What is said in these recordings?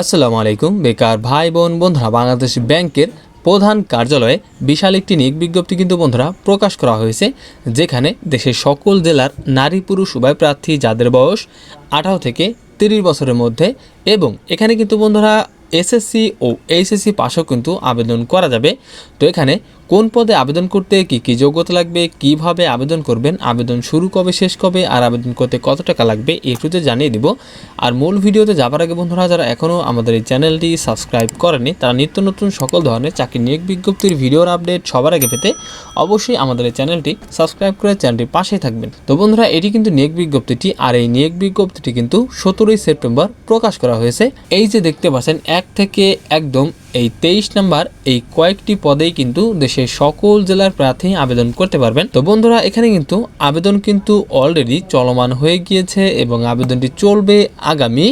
আসসালামু আলাইকুম, বেকার ভাই বোন, বন্ধুরা, বাংলাদেশ ব্যাংকের প্রধান কার্যালয়ে বিশাল একটি নিয়োগ বিজ্ঞপ্তি কিন্তু বন্ধুরা প্রকাশ করা হয়েছে, যেখানে দেশের সকল জেলার নারী পুরুষ উভয় প্রার্থী যাদের বয়স আঠারো থেকে তিরিশ বছরের মধ্যে এবং এখানে কিন্তু বন্ধুরা এসএসসি ও এইচএসসি পাশও কিন্তু আবেদন করা যাবে। তো এখানে কোন পদে আবেদন করতে কি কি যোগ্যতা লাগবে, কীভাবে আবেদন করবেন, আবেদন শুরু কবে, শেষ কবে, আর আবেদন করতে কত টাকা লাগবে একটুতে জানিয়ে দিব। আর মূল ভিডিওতে যাবার আগে বন্ধুরা, যারা এখনও আমাদের এই চ্যানেলটি সাবস্ক্রাইব করেনি তারা নিত্য নতুন সকল ধরনের চাকরি নিয়োগ বিজ্ঞপ্তির ভিডিওর আপডেট সবার আগে পেতে অবশ্যই আমাদের এই চ্যানেলটি সাবস্ক্রাইব করে চ্যানেলটির পাশেই থাকবেন। তো বন্ধুরা, এটি কিন্তু নিয়োগ বিজ্ঞপ্তিটি, আর এই নিয়োগ বিজ্ঞপ্তিটি কিন্তু সতেরোই সেপ্টেম্বর প্রকাশ করা হয়েছে। এই যে দেখতে পাচ্ছেন, এক থেকে একদম এই তেইশ নাম্বার এই কয়েকটি পদেই কিন্তু দেশের সকল জেলার প্রার্থী আবেদন করতে পারবেন। তো বন্ধুরা, এখানে কিন্তু আবেদন কিন্তু অলরেডি চলমান হয়ে গিয়েছে এবং আবেদনটি চলবে আগামী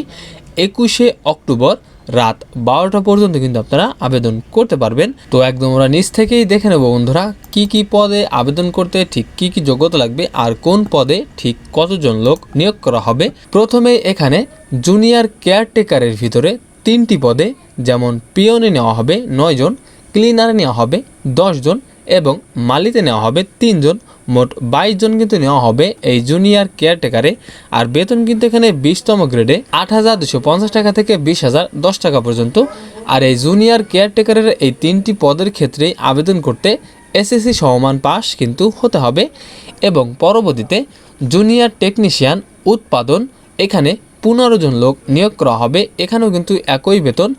একুশে অক্টোবর রাত বারোটা পর্যন্ত কিন্তু আপনারা আবেদন করতে পারবেন। তো একদম আমরা নিচ থেকেই দেখে নেব বন্ধুরা, কি কি পদে আবেদন করতে ঠিক কি কি যোগ্যতা লাগবে আর কোন পদে ঠিক কতজন লোক নিয়োগ করা হবে। প্রথমে এখানে জুনিয়র কেয়ারটেকারের ভিতরে তিনটি পদে যেমন পিয়নে নেওয়া হবে নয় জন, ক্লিনারে নেওয়া হবে দশ জন এবং মালিতে নেওয়া হবে তিনজন মোট বাইশ জন কিন্তু নেওয়া হবে এই জুনিয়র কেয়ারটেকারে। আর বেতন কিন্তু এখানে বিশতম গ্রেডে আট হাজার দুশো পঞ্চাশ টাকা থেকে বিশ হাজার দশ টাকা পর্যন্ত। আর এই জুনিয়র কেয়ারটেকারের এই তিনটি পদের ক্ষেত্রে আবেদন করতে এসএসসি সমমান পাস কিন্তু হতে হবে। এবং পরবর্তীতে জুনিয়র টেকনিশিয়ান উৎপাদন এখানে পনেরো জন লোক নিয়োগ করা হবে। এখানেও কিন্তু একই বেতন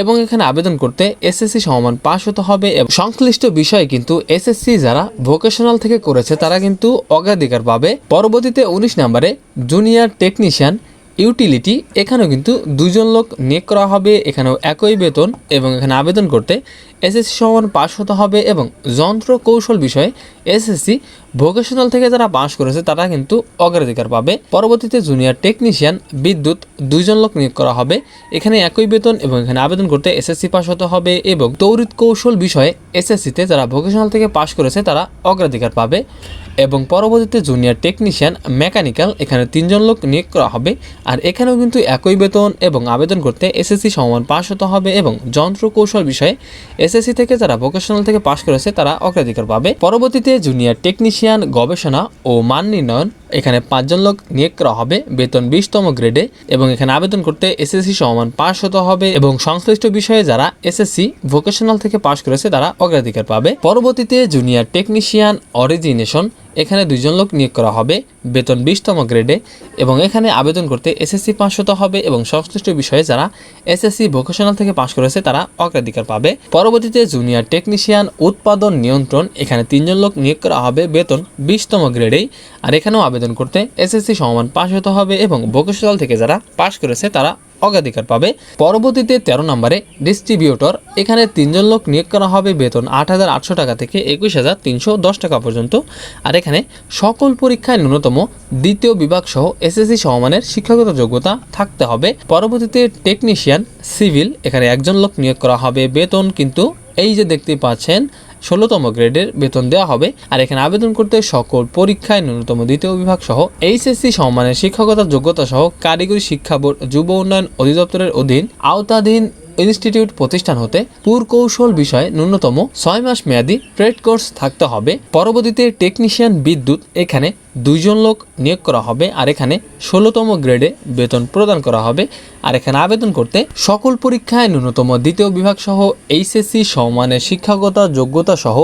এবং এখানে আবেদন করতে এসএসসি সমমান পাস হতে হবে এবং সংশ্লিষ্ট বিষয়ে কিন্তু এসএসসি যারা ভোকেশনাল থেকে করেছে, তারা কিন্তু অগ্রাধিকার পাবে। পরবর্তীতে উনিশ নম্বরে জুনিয়র টেকনিশিয়ান ইউটিলিটি, এখানেও কিন্তু দুজন লোক নিয়োগ করা হবে। এখানেও একই বেতন এবং এখানে আবেদন করতে এসএসসি সমান পাস হতে হবে এবং যন্ত্র কৌশল বিষয়ে এসএসসি ভোকেশনাল থেকে যারা পাস করেছে, তারা কিন্তু অগ্রাধিকার পাবে। পরবর্তীতে জুনিয়র টেকনিশিয়ান বিদ্যুৎ দুইজন লোক নিয়োগ করা হবে। এখানে একই বেতন এবং এখানে আবেদন করতে এসএসসি পাস হতে হবে এবং তৌরিত কৌশল বিষয়ে এসএসসিতে যারা ভোকেশনাল থেকে পাস করেছে, তারা অগ্রাধিকার পাবে। এবং পরবর্তীতে জুনিয়র টেকনিশিয়ান মেকানিক্যাল, এখানে তিনজন লোক নিয়োগ করা হবে। আর এখানেও কিন্তু একই বেতন এবং আবেদন করতে এসএসসি সমান পাস হতে হবে এবং যন্ত্র কৌশল বিষয়ে এসএসসি থেকে যারা ভোকেশনাল থেকে পাস করেছে, তারা অগ্রাধিকার পাবে। পরবর্তীতে জুনিয়র টেকনিশিয়ান গবেষণা ও মান নির্ণয়ন এখানে পাঁচজন লোক নিয়োগ করা হবে বেতন বিশতম গ্রেডে এবং এখানে আবেদন করতে এসএসসি সমান পাশ হতে হবে এবং সংশ্লিষ্ট বিষয়ে যারা এসএসসি ভোকেশনাল থেকে পাশ করেছে তারা অগ্রাধিকার পাবে। পরবর্তীতে জুনিয়র টেকনিশিয়ান অরিজিনেশন এখানে দুইজন লোক নিয়োগ করা হবে, বেতন বিশতম গ্রেডে, এবং এখানে আবেদন করতে এসএসসি পাস হতে হবে, এবং সংশ্লিষ্ট বিষয়ে যারা এসএসসি ভোকেশনাল থেকে পাশ করেছে তারা অগ্রাধিকার পাবে। পরবর্তীতে জুনিয়র টেকনিশিয়ান উৎপাদন নিয়ন্ত্রণ, এখানে তিনজন লোক নিয়োগ করা হবে, বেতন বিশতম গ্রেডেই, আর এখানেও আবেদন করতে এসএসসি সমান পাস হতে হবে, এবং ভোকেশনাল থেকে যারা পাশ করেছে তারা অগ্রাধিকার পাবে। পরবর্তীতে তেরো নম্বরে ডিস্ট্রিবিউটর এখানে তিনজন লোক নিয়োগ করা হবে বেতন আট হাজার আটশো টাকা থেকে একুশ হাজার তিনশো দশ টাকা পর্যন্ত। আর এখানে সকল পরীক্ষায় ন্যূনতম দ্বিতীয় বিভাগ সহ এসএসসি সমমানের শিক্ষাগত যোগ্যতা থাকতে হবে। পরবর্তীতে টেকনিশিয়ান সিভিল এখানে একজন লোক নিয়োগ করা হবে বেতন। কিন্তু এই যে দেখতে পাচ্ছেন ষোলোতম গ্রেডের বেতন দেওয়া হবে আর এখানে আবেদন করতে সকল পরীক্ষায় ন্যূনতম দ্বিতীয় বিভাগ সহ এইচএসসি সম্মানের শিক্ষকতার যোগ্যতা সহ কারিগরি শিক্ষা বোর্ড, যুব উন্নয়ন অধিদপ্তরের অধীন আওতাধীন ইনস্টিটিউট প্রতিষ্ঠান হতে পুরকৌশল বিষয়ে ন্যূনতম ছয় মাস মেয়াদী ট্রেড কোর্স থাকতে হবে। পরবর্তীতে টেকনিশিয়ান বিদ্যুৎ, এখানে দুইজন লোক নিয়োগ করা হবে আর এখানে ষোলোতম গ্রেডে বেতন প্রদান করা হবে। আর এখানে আবেদন করতে সকল পরীক্ষায় ন্যূনতম দ্বিতীয় বিভাগ সহ এইচএসসি সম্মানের শিক্ষাগতা যোগ্যতা সহ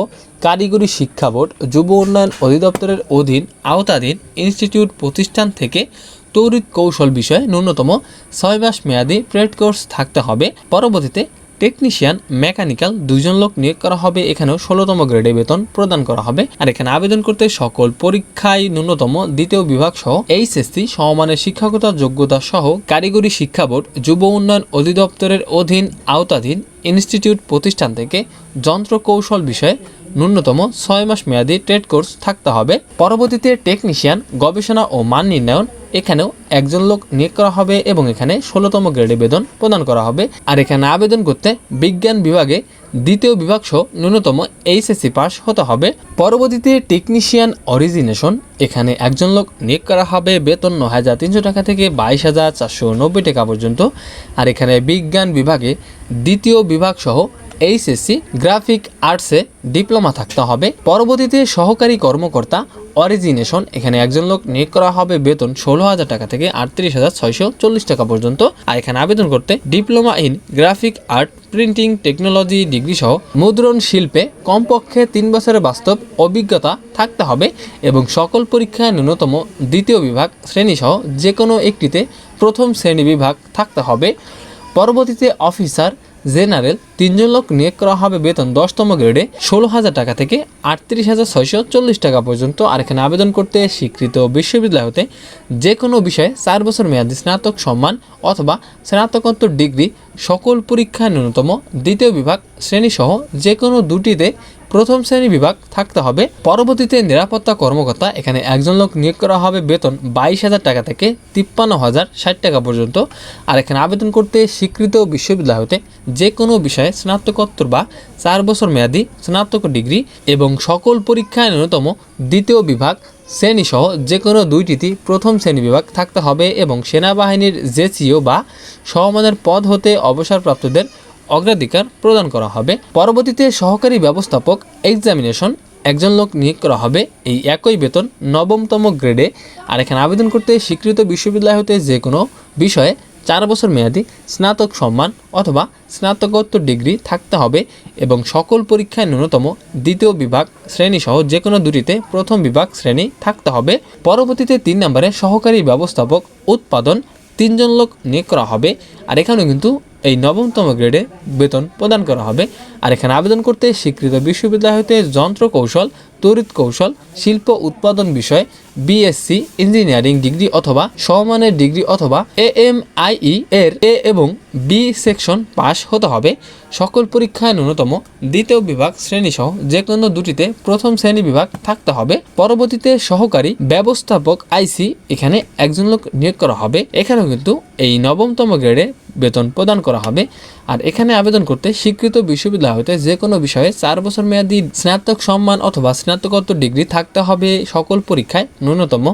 কারিগরি শিক্ষা বোর্ড, যুব উন্নয়ন অধিদপ্তরের অধীন আওতাধীন ইনস্টিটিউট প্রতিষ্ঠান থেকে তড়িৎ কৌশল বিষয়ে ন্যূনতম ছয় মাস মেয়াদী ট্রেড কোর্স থাকতে হবে। পরবর্তীতে টেকনিশিয়ান, মেকানিক্যাল দুইজন লোক নিয়োগ করা হবে। এখানেও ষোলোতম গ্রেডে বেতন প্রদান করা হবে। আর এখানে আবেদন করতে সকল পরীক্ষায় ন্যূনতম দ্বিতীয় বিভাগ সহ এইচএসসি, সমমানের শিক্ষাগত যোগ্যতা সহ কারিগরি শিক্ষা বোর্ড, যুব উন্নয়ন অধিদপ্তরের অধীন, আওতাধীন ইনস্টিটিউট প্রতিষ্ঠান থেকে যন্ত্র কৌশল বিষয়ে ন্যূনতম ছয় মাস মেয়াদী ট্রেড কোর্স থাকতে হবে। পরবর্তীতে টেকনিশিয়ান, গবেষণা ও মান নির্ণয়ন এখানেও একজন লোক নিয়োগ করা হবে এবং এখানে ষোলোতম গ্রেডে বেতন প্রদান করা হবে। আর এখানে আবেদন করতে বিজ্ঞান বিভাগে দ্বিতীয় বিভাগ সহ ন্যূনতম এইচএসসি পাস হতে হবে। পরবর্তীতে টেকনিশিয়ান অরিজিনেশন এখানে একজন লোক নিয়োগ করা হবে বেতন ন হাজার তিনশো টাকা থেকে বাইশ হাজার চারশো নব্বই টাকা পর্যন্ত। আর এখানে বিজ্ঞান বিভাগে দ্বিতীয় বিভাগ সহ এইচএসসি গ্রাফিক আর্টসে ডিপ্লোমা থাকতে হবে। পরবর্তীতে সহকারী কর্মকর্তা অরিজিনেশন, এখানে একজন লোক নিয়োগ করা হবে বেতন ষোলো হাজার টাকা থেকে আটত্রিশ হাজার ছয়শো চল্লিশ টাকা পর্যন্ত। আর এখানে আবেদন করতে diploma in graphic art, printing, technology, degree সহ মুদ্রণ শিল্পে কমপক্ষে তিন বছরের বাস্তব অভিজ্ঞতা থাকতে হবে এবং সকল পরীক্ষায় ন্যূনতম দ্বিতীয় বিভাগ শ্রেণি সহ যে কোনো একটিতে প্রথম শ্রেণি বিভাগ থাকতে হবে। পরবর্তীতে অফিসার জেনারেল তিনজন লোক নিয়োগ করা হবে বেতন দশতম গ্রেডে ষোলো হাজার টাকা থেকে আটত্রিশ হাজার ছয়শো চল্লিশ টাকা পর্যন্ত আর এখানে আবেদন করতে স্বীকৃত বিশ্ববিদ্যালয় হতে যে কোনো বিষয়ে চার বছর মেয়াদী স্নাতক সম্মান অথবা স্নাতকোত্তর ডিগ্রি সকল পরীক্ষায় ন্যূনতম দ্বিতীয় বিভাগ শ্রেণীসহ যে কোনো দুটিতে প্রথম শ্রেণি বিভাগ থাকতে হবে। পরবর্তীতে নিরাপত্তা কর্মকর্তা, এখানে একজন লোক নিয়োগ করা হবে বেতন বাইশ হাজার টাকা থেকে তিপ্পান্ন হাজার ষাট টাকা পর্যন্ত। আর এখানে আবেদন করতে স্বীকৃত বিশ্ববিদ্যালয় হতে যে কোনো বিষয়ে স্নাতকোত্তর বা চার বছর মেয়াদী স্নাতক ডিগ্রি এবং সকল পরীক্ষায় ন্যূনতম দ্বিতীয় বিভাগ, শ্রেণীসহ যে কোনো দুইটিতে প্রথম শ্রেণি বিভাগ থাকতে হবে এবং সেনাবাহিনীর জেসিও বা সহমানের পদ হতে অবসরপ্রাপ্তদের অগ্রাধিকার প্রদান করা হবে। পরবর্তীতে সহকারী ব্যবস্থাপক এক্সামিনেশন একজন লোক নিয়োগ করা হবে। এই একই বেতন নবমতম গ্রেডে আর এখানে আবেদন করতে স্বীকৃত বিশ্ববিদ্যালয় হতে যে কোনো বিষয়ে চার বছর মেয়াদী স্নাতক সম্মান অথবা স্নাতকোত্তর ডিগ্রি থাকতে হবে এবং সকল পরীক্ষায় ন্যূনতম দ্বিতীয় বিভাগ শ্রেণি সহ যে কোনো দুটিতে প্রথম বিভাগ শ্রেণি থাকতে হবে। পরবর্তীতে তিন নম্বরে সহকারী ব্যবস্থাপক উৎপাদন তিনজন লোক নিয়োগ করা হবে। আর এখানেও কিন্তু এই নবমতম গ্রেডে বেতন প্রদান করা হবে। আর এখানে আবেদন করতে স্বীকৃত বিশ্ববিদ্যালয় হতে যন্ত্র কৌশল, তড়িৎ কৌশল, শিল্প উৎপাদন বিষয় বিএসসি ইঞ্জিনিয়ারিং ডিগ্রি অথবা সমমানের ডিগ্রি অথবা এ এম আইই এর এ এবং বি সেকশন পাস হতে হবে। সকল পরীক্ষায় ন্যূনতম দ্বিতীয় বিভাগ শ্রেণি সহ যে কোনো দুটিতে প্রথম শ্রেণি বিভাগ থাকতে হবে। পরবর্তীতে সহকারী ব্যবস্থাপক আইসি এখানে একজন লোক নিয়োগ করা হবে। এখানেও কিন্তু এই নবমতম গ্রেডে বেতন প্রদান করা হবে। আর এখানে আবেদন করতে স্বীকৃত বিশ্ববিদ্যালয় হতে যে কোনো বিষয়ে চার বছর মেয়াদি স্নাতক সম্মান অথবা স্নাতকোত্তর ডিগ্রি থাকতে হবে সকল পরীক্ষায় ন্যূনতম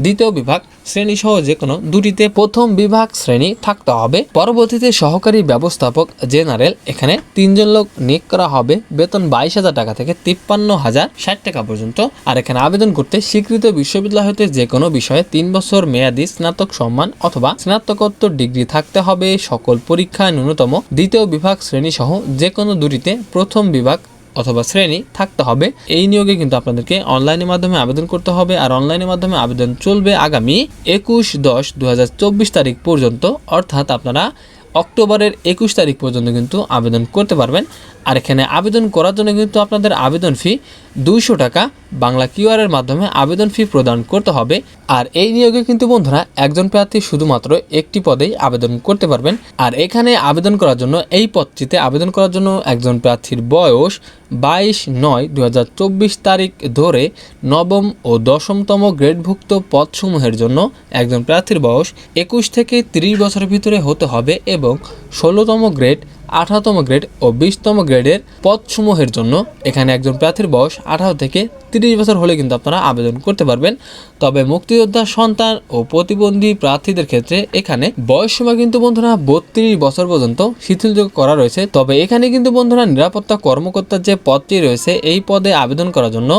দ্বিতীয় বিভাগ শ্রেণি সহ যে কোনো দুটিতে প্রথম বিভাগ শ্রেণি থাকতে হবে। পরবর্তীতে সহকারী ব্যবস্থাপক জেনারেল, এখানে তিনজন লোক নিয়োগ করা হবে। বেতন বাইশ হাজার টাকা থেকে তিপ্পান্ন হাজার ষাট টাকা পর্যন্ত। আর এখানে আবেদন করতে স্বীকৃত বিশ্ববিদ্যালয় হতে যে কোনো বিষয়ে তিন বছর মেয়াদী স্নাতক সম্মান অথবা স্নাতকোত্তর ডিগ্রি থাকতে হবে। সকল পরীক্ষায় ন্যূনতম দ্বিতীয় বিভাগ শ্রেণি সহ যে কোনো দুটিতে প্রথম বিভাগ অথবা শ্রেণি থাকতে হবে। এই নিয়োগে কিন্তু আপনাদেরকে অনলাইনের মাধ্যমে আবেদন করতে হবে আর অনলাইনের মাধ্যমে আবেদন চলবে আগামী একুশ দশ দু তারিখ পর্যন্ত। অর্থাৎ আপনারা অক্টোবরের একুশ তারিখ পর্যন্ত কিন্তু আবেদন করতে পারবেন। আর এখানে আবেদন করার জন্য কিন্তু আপনাদের আবেদন ফি দুইশো টাকা। বাংলা কিউআরের মাধ্যমে আবেদন ফি প্রদান করতে হবে। আর এই নিয়োগে কিন্তু বন্ধুরা, একজন প্রার্থী শুধুমাত্র একটি পদেই আবেদন করতে পারবেন। আর এখানে আবেদন করার জন্য, এই পদটিতে আবেদন করার জন্য একজন প্রার্থীর বয়স বাইশ নয় দু তারিখ ধরে নবম ও দশমতম গ্রেডভুক্ত পদসমূহের জন্য একজন প্রার্থীর বয়স একুশ থেকে তিরিশ বছরের ভিতরে হতে হবে এবং ষোলোতম গ্রেড, আঠারোতম গ্রেড ও বিশতম গ্রেডের পদসমূহের জন্য এখানে একজন প্রার্থীর বয়স আঠারো থেকে তিরিশ বছর হলে কিন্তু আপনারা আবেদন করতে পারবেন। তবে মুক্তিযোদ্ধা সন্তান ও প্রতিবন্ধী প্রার্থীদের ক্ষেত্রে এখানে বয়স সীমা কিন্তু বন্ধুরা বত্রিশ বছর পর্যন্ত শিথিলযোগ্য করা রয়েছে। তবে এখানে কিন্তু বন্ধুরা নিরাপত্তা কর্মকর্তার যে পদটি রয়েছে, এই পদে আবেদন করার জন্য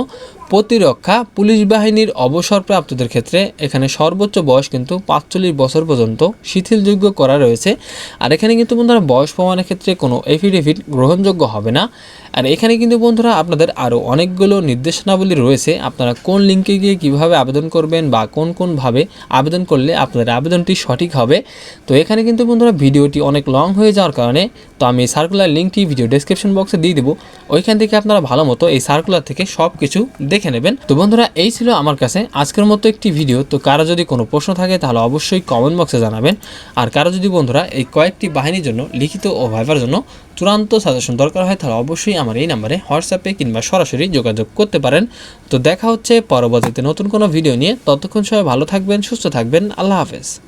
প্রতিরক্ষা, পুলিশ বাহিনীর অবসরপ্রাপ্তদের ক্ষেত্রে এখানে সর্বোচ্চ বয়স কিন্তু পাঁচচল্লিশ বছর পর্যন্ত শিথিলযোগ্য করা রয়েছে। আর এখানে কিন্তু বন্ধুরা বয়স প্রমাণের ক্ষেত্রে কোনো এফিডেভিট গ্রহণযোগ্য হবে না। আর এখানে কিন্তু বন্ধুরা আপনাদের আরও অনেকগুলো নির্দেশনাবলী রয়েছে। আপনারা কোন লিঙ্কে গিয়ে কীভাবে আবেদন করবেন বা কোন কোনভাবে আবেদন করলে আপনাদের আবেদনটি সঠিক হবে। তো এখানে কিন্তু বন্ধুরা ভিডিওটি অনেক লং হয়ে যাওয়ার কারণে তো আমি সার্কুলার লিঙ্কটি ভিডিও ডেসক্রিপশন বক্সে দিয়ে দেবো। ওইখান থেকে আপনারা ভালো মতো এই সার্কুলার থেকে সব কিছু দেখে নেবেন। তো বন্ধুরা এই ছিল আমার কাছে আজকের মতো একটি ভিডিও তো কারও যদি কোনো প্রশ্ন থাকে তাহলে অবশ্যই কমেন্ট বক্সে জানাবেন। আর কারও যদি বন্ধুরা এই কয়েকটি বাহিনীর জন্য লিখিত ও ভাইবার জন্য চূড়ান্ত সাজেশন দরকার হয় তাহলে অবশ্যই আমার এই নাম্বারে হোয়াটসঅ্যাপে কিংবা সরাসরি যোগাযোগ করতে পারেন। তো দেখা হচ্ছে পরবর্তীতে নতুন কোনো ভিডিও নিয়ে। ততক্ষণ সবাই ভালো থাকবেন, সুস্থ থাকবেন। আল্লাহ হাফেজ।